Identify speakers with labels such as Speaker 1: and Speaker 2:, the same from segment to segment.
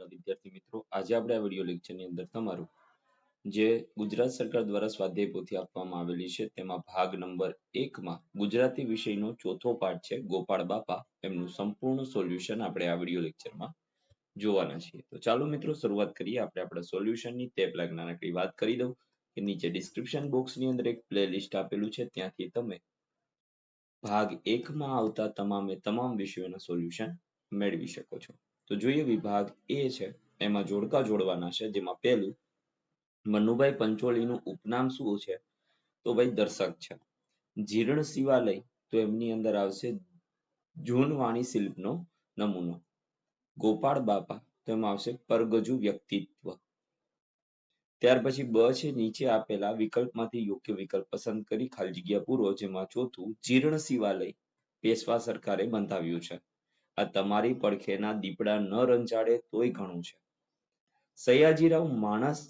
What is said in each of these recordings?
Speaker 1: વાલા વિદ્યાર્થી મિત્રો, આજે આપણે આ વિડિયો લેક્ચરની અંદર તમારું, જે ગુજરાત સરકાર દ્વારા સ્વાધ્યાય પોથી આપવામાં આવેલી છે, તેમાં ભાગ નંબર એકમાં ગુજરાતી વિષયનો ચોથો પાઠ છે, ગોપાળ બાપા, એમનું સંપૂર્ણ સોલ્યુશન આપણે આ વિડિયો લેક્ચરમાં જોવાના છીએ. તો ચાલો મિત્રો, શરૂઆત કરીએ. આપણે આપણા સોલ્યુશનની તે પહેલા નાનકડી વાત કરી દઉં, કે નીચે ડિસ્ક્રિપ્શન બોક્સની અંદર એક પ્લેલિસ્ટ આપેલું છે, ત્યાંથી તમે ભાગ એકમાં આવતા તમામે તમામ વિષયોના સોલ્યુશન મેળવી શકો છો. તો જોઈએ વિભાગ એ છે, એમાં જોડકા જોડવાના છે, જેમાં પહેલું, મનુભાઈ પંચોલીનું ઉપનામ શું છે? તો ભાઈ દર્શક છે. જીર્ણ શિવાલય તો એમની અંદર આવશે જૂનવાણી શિલ્પનો નમૂનો. ગોપાળ બાપા તો એમાં આવશે પરગજુ વ્યક્તિત્વ. ત્યાર પછી બ છે, નીચે આપેલા વિકલ્પમાંથી યોગ્ય વિકલ્પ પસંદ કરી ખાલી જગ્યા પૂરો, જેમાં ચોથું જીર્ણ શિવાલય, પેશવા સરકારે બંધાવ્યું છે. આ તમારી પડખેના દીપડા ન રંજાડે તોય ઘણું છે. સયાજીરાવ માણસ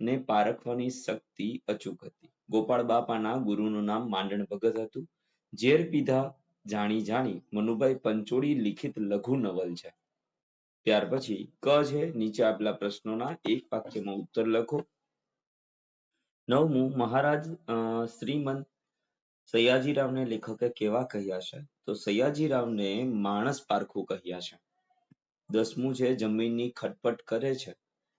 Speaker 1: ને પારખવાની શક્તિ અચૂક હતી. ગોપાળ બાપાના ગુરુનું નામ માંડણ ભગત હતું. ઝેર પીધા જાણી જાણી મનુભાઈ પંચોળી લિખિત લઘુ નવલ છે. ત્યાર પછી ક છે નીચે આપેલા પ્રશ્નોના એક વાક્યમાં ઉત્તર લખો. નવમું, મહારાજ શ્રીમંત સયાજીરાવને લેખકે કેવા કહ્યા છે? તો સયાજીરાવને માણસ પારખું કહ્યા છે. દસમું છે, જમીનની ખટપટ કરે છે.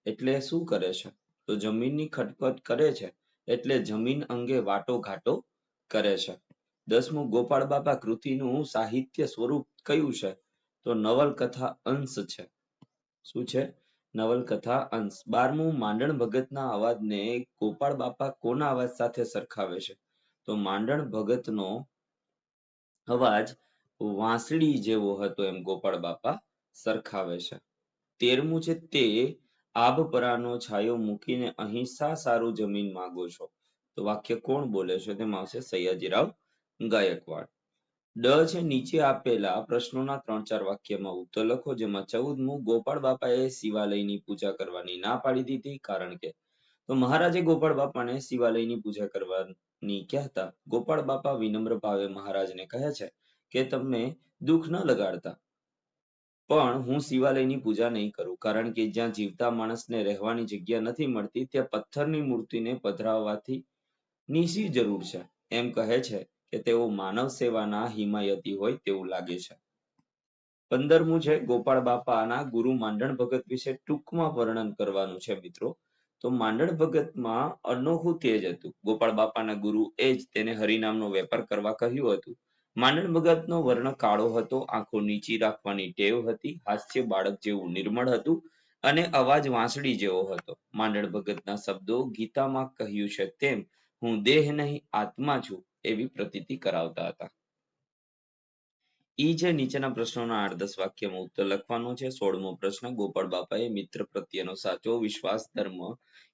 Speaker 1: એટલે શું કરે છે? તો જમીનની ખટપટ કરે છે એટલે જમીન અંગે વાટો ઘાટો કરે છે. દસમું ગોપાળ બાપા કૃતિનું સાહિત્ય સ્વરૂપ કયું છે? તો નવલકથા અંશ છે. શું છે? નવલકથા અંશ. બારમું, માંડણ ભગતના અવાજને ગોપાળ બાપા કોના અવાજ સાથે સરખાવે છે? તો માંડણ ભગતનો અવાજ વાંસળી જેવો હતો એમ ગોપાળ બાપા સરખાવે છે. તેરમું છે તે આબપરાનો છાયો મૂકીને અહિંસા સારું જમીન માંગો છો? તો વાક્ય કોણ બોલે છે? તેમાં આવશે સયાજીરાવ ગાયકવાડ. ડ છે નીચે આપેલા પ્રશ્નોના ત્રણ ચાર વાક્યમાં ઉત્તર લખો, જેમાં ચૌદમું, ગોપાળ બાપાએ શિવાલયની પૂજા કરવાની ના પાડી દીધી કારણ કે, તો મહારાજે ગોપાળ બાપાને શિવાલયની પૂજા કહેતા ગોપાળ બાપા વિનમ્ર ભાવે મહારાજને કહે છે કે તમને દુઃખ ન લગાડતા. પણ હું શિવાલયની પૂજા નહીં કરું કારણ કે જ્યાં જીવતા માણસને રહેવાની જગ્યા નથી મળતી ત્યાં પથ્થરની મૂર્તિને પધરાવવાથી નીસી જરૂર છે. એમ કહે છે કે તેઓ માનવ સેવાના હિમાયતી હોય તેવું લાગે છે. પંદરમું છે ગોપાળ બાપાના ગુરુ માંડણ ભગત વિશે ટૂંકમાં વર્ણન કરવાનું છે મિત્રો. તો માંડળ ભગતમાં અનોખું તેજ હતું. ગોપાળ બાપાના ગુરુ એ જ તેને હરિનામનો વેપાર કરવા કહ્યું હતું. માંડળ ભગતનો વર્ણ કાળો હતો, આંખો નીચી રાખવાની ટેવ હતી, હાસ્ય બાળક જેવું નિર્મળ હતું અને અવાજ વાંસળી જેવો હતો. માંડણ ભગતના શબ્દો ગીતામાં કહ્યું છે તેમ, હું દેહ નહીં, આત્મા છું એવી પ્રતીતિ કરાવતા હતા. ઈ જે નીચેના પ્રશ્નોના આઠ દસ વાક્યમાં ઉત્તર લખવાનો છે, સોળમો પ્રશ્ન, ગોપાળ બાપાએ મિત્ર પ્રત્યેનો સાચો વિશ્વાસ ધર્મ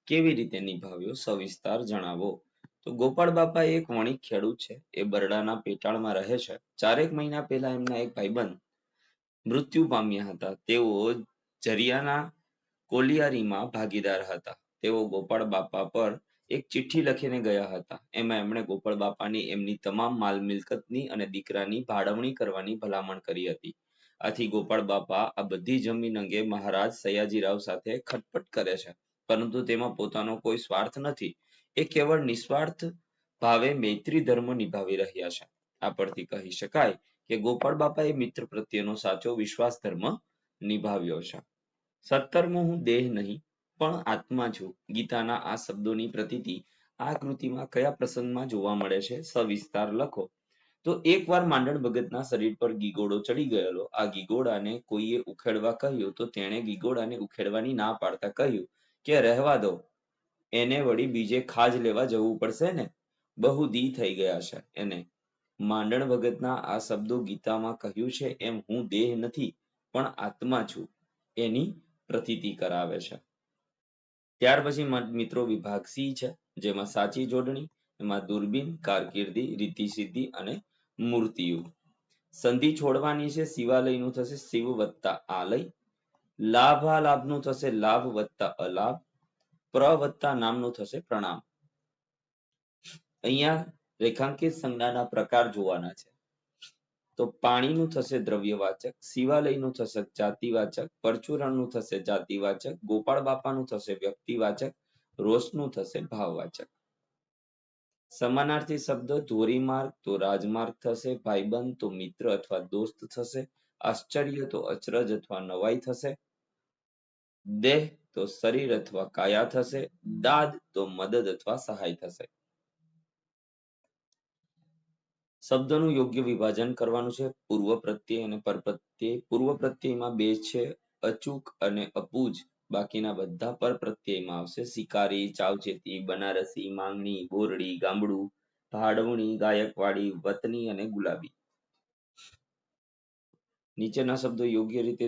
Speaker 1: કેવી રીતે નિભાવ્યો સવિસ્તાર જણાવો. તો ગોપાળ બાપા એક વણિક ખેડૂત છે, એ બરડાના પેટાળમાં રહે છે. ચારેક મહિના પહેલા એમના એક ભાઈબંધ મૃત્યુ પામ્યા હતા. તેઓ જરિયાના કોલિયારીમાં ભાગીદાર હતા. તેઓ ગોપાળ બાપા પર એક ચિઠ્ઠી લખીને ગયા હતા. એમાં એમણે ગોપાળ બાપાની એમની તમામ માલ મિલકતની અને દીકરાની ફાળવણી કરવાની ભલામણ કરી હતી. આથી ગોપાળ બાપા આ બધી જમીન અંગે મહારાજ સયાજીરાવ સાથે ખટપટ કરે છે. પરંતુ તેમાં પોતાનો કોઈ સ્વાર્થ નથી. એ કેવળ નિસ્વાર્થ ભાવે મૈત્રી ધર્મ નિભાવી રહ્યા છે. આ પરથી કહી શકાય કે ગોપાળ બાપાએ મિત્ર પ્રત્યેનો સાચો વિશ્વાસ ધર્મ નિભાવ્યો છે. સત્તરમો હું દેહ નહીં પણ આત્મા છું. ગીતાના આ શબ્દોની પ્રતિતિ આ કૃતિમાં કયા પ્રસંગમાં જોવા મળે છે? સવિસ્તાર લખો. તો એકવાર માંડણ ભગતના શરીર પર ગીગોડો ચડી ગયેલો. આ ગીગોડાને કોઈએ ઉખેડવા કહ્યું તો તેણે ગીગોડાને ઉખેડવાની ના પાડતા કહ્યું કે રહેવા દો. એને વળી બીજે ખાજ લેવા જવું પડશે ને? બહુ દી થઈ ગયા છે એને. માંડણ ભગતના આ શબ્દો ગીતામાં કહ્યું છે એમ હું દેહ નથી પણ આત્મા છું. એની પ્રતીતિ કરાવે છે. ત્યાર પછી મિત્રો વિભાગ સી છે, જેમાં સાચી જોડણી, એમાં દૂરબીન, કારકિર્દી રીતિ સિદ્ધિ અને મૂર્તિઓ. સંધિ છોડવાની છે, શિવાલયનું થશે શિવ વત્તા આલય. લાભાલાભનું થશે લાભ વત્તા અલાભ. પ્ર વત્તા નામનું થશે પ્રણામ. અહીંયા રેખાંકિત સંજ્ઞાના પ્રકાર જોવાના છે. તો પાણીનું થશે દ્રવ્યવાચક, શિવાલયનું થશે જાતિવાચક, પરચુરણનું થશે જાતિવાચક, ગોપાળ બાપાનું થશે વ્યક્તિવાચક રોષનું થશે ભાવવાચક. સમાનાર્થી શબ્દ, ધોરીમાર્ગ તો રાજમાર્ગ થશે, ભાઈબંધ તો મિત્ર અથવા દોસ્ત થશે, આશ્ચર્ય તો અચરજ અથવા નવાઈ થશે, દેહ તો શરીર અથવા કાયા થશે, દાદ તો મદદ અથવા સહાય થશે. શબ્દનું યોગ્ય વિભાજન કરવાનું છે. પૂર્વ પ્રત્યય અને પરપ્રત્યય. પૂર્વ પ્રત્યયમાં બે છે. અચૂક અને અપૂજ. બાકીના બધા પર પ્રત્યયમાં આવશે. શિકારી, ચાવચેતી, બનારસી, માંગણી, બોરડી, ગામડું, ભાડવણી, ગાયકવાડી, વતની અને ગુલાબી. નીચેના શબ્દો યોગ્ય રીતે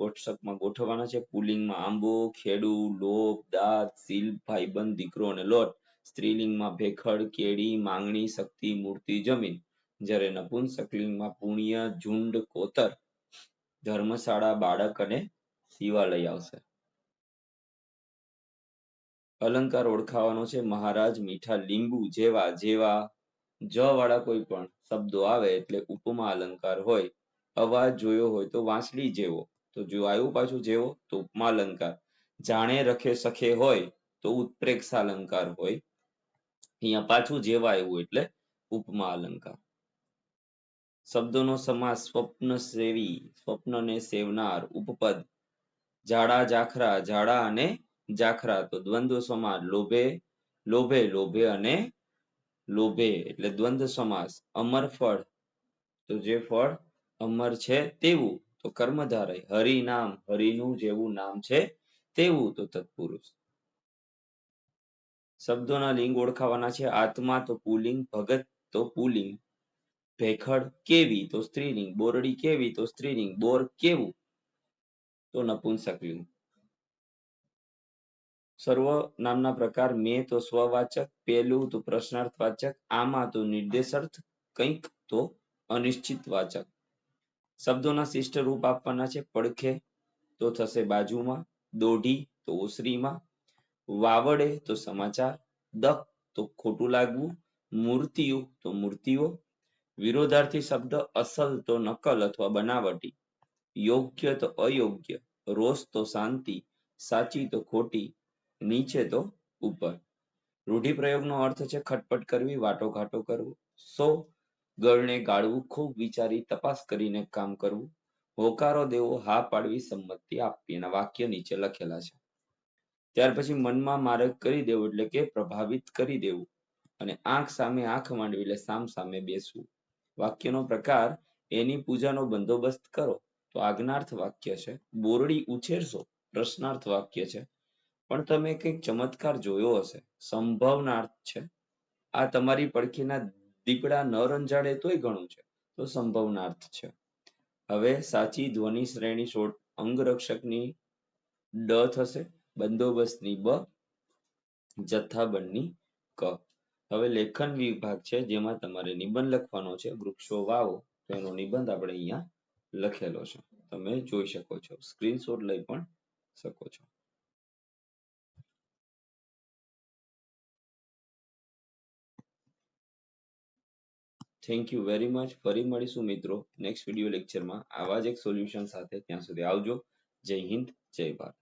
Speaker 1: ગોઠસકમાં ગોઠવવાના છે. પુલિંગમાં આંબો, ખેડુ, લોભ દાંત સીલ ભાઈબંધ, દીકરો અને લોટ. સ્ત્રીલિંગમાં ભેખડ કેડી માંગણી, શક્તિ, મૂર્તિ, જમીન. જ્યારે નપુંસકલિંગમાં પુણ્ય, ઝુંડ, કોતર, ધર્મશાળા, બાળક અને શિવાલય આવશે. અલંકાર ઓળખાવાનો છે મહારાજ મીઠા લીંબુ જેવા જેવા જ વાળા કોઈ પણ શબ્દો આવે એટલે ઉપમા અલંકાર હોય. અવાજ જોયો હોય તો વાંસળી જેવો, તો જો આવ્યું પાછું જેવો તો ઉપમા અલંકાર. જાણે રખે સખે હોય તો ઉત્પ્રેક્ષા અલંકાર હોય. અહીંયા પાછું જેવા એવું એટલે ઉપમા અલંકાર. શબ્દોનો સમાસ સ્વપ્ન સેવી, સ્વપ્નને સેવનાર, ઉપપદ, ઝાડા જાખરા ઝાડા અને જાખરા તો દ્વંદ્વ સમાસ લોભે લોભે લોભે અને લોભે એટલે દ્વંદ્વ સમાસ. અમર ફળ, તો જે ફળ અમર છે તેવું. તો કર્મધારય, હરિ નામ, હરિનું જેવું નામ છે તેવું. તો તત્પુરુષ. શબ્દોના લિંગ ઓળખાવાના છે. આત્મા તો પુલિંગ, ભગત તો પુલિંગ. ભેખડ કેવી તો સ્ત્રીલિંગ, બોરડી કેવી તો સ્ત્રીલિંગ, બોર કેવું તો નપુંસકલિંગ સર્વ નામના પ્રકાર મેં તો સ્વવાચક પેલું તો પ્રશ્નાર્થવાચક, આમાં તો નિર્દેશાર્થ, કંઈક તો અનિશ્ચિત વાચક શબ્દોના શિષ્ટ રૂપ આપવાના છે. પડખે તો થશે બાજુમાં, દોઢી તો ઓસરીમાં વાવડે તો સમાચાર દક તો ખોટું લાગવું, મૂર્તિઓ તો મૂર્તિઓ, વિરોધાર્થી શબ્દ અસલ તો નકલ અથવા બનાવટી, યોગ્ય તો અયોગ્ય, રોષ તો શાંતિ, સાચી તો ખોટી, નીચે તો ઉપર. રૂઢિપ્રયોગનો અર્થ છે ખટપટ કરવી, વાટોઘાટો કરવો. સો, ગળને ગાળવું, ખૂબ વિચારી તપાસ કરીને કામ કરવું. હોકારો દેવો, હા પાડવી, સંમતિ આપવી, એના વાક્ય નીચે લખેલા છે. ત્યાર પછી મનમાં મારક કરી દેવું એટલે કે પ્રભાવિત કરી દેવું અને આંખ સામે આંખ માંડવી એટલે સામ સામે બેસવું. વાક્યનો પ્રકાર, એની પૂજાનો બંદોબસ્ત કરો. તો આજ્ઞાર્થ વાક્ય છે. બોરડી ઉછેરશો, પ્રશ્નાર્થ વાક્ય છે. પણ તમે કંઈક ચમત્કાર જોયો હશે. સંભાવનાર્થ છે. આ તમારી પડખીના દીપડા ન રંજાડે તોય ઘણું છે. તો સંભાવનાર્થ છે. હવે સાચી ધ્વનિ શ્રેણી અંગરક્ષકની ડ થશે. બંદોબસ્તની બ જથ્થાબંધની ક. હવે લેખન વિભાગ છે, જેમાં તમારે નિબંધ લખવાનો છે. વૃક્ષો વાવો, તો એનો નિબંધ આપણે અહીંયા લખેલો છે. તમે જોઈ શકો છો. સ્ક્રીનશોટ લઈ પણ શકો છો. થેન્ક યુ વેરી મચ ફરી મળીશું મિત્રો. નેક્સ્ટ વીડિયો લેક્ચરમાં આવા જ એક સોલ્યુશન સાથે ત્યાં સુધી આવજો. જય હિન્દ, જય ભારત.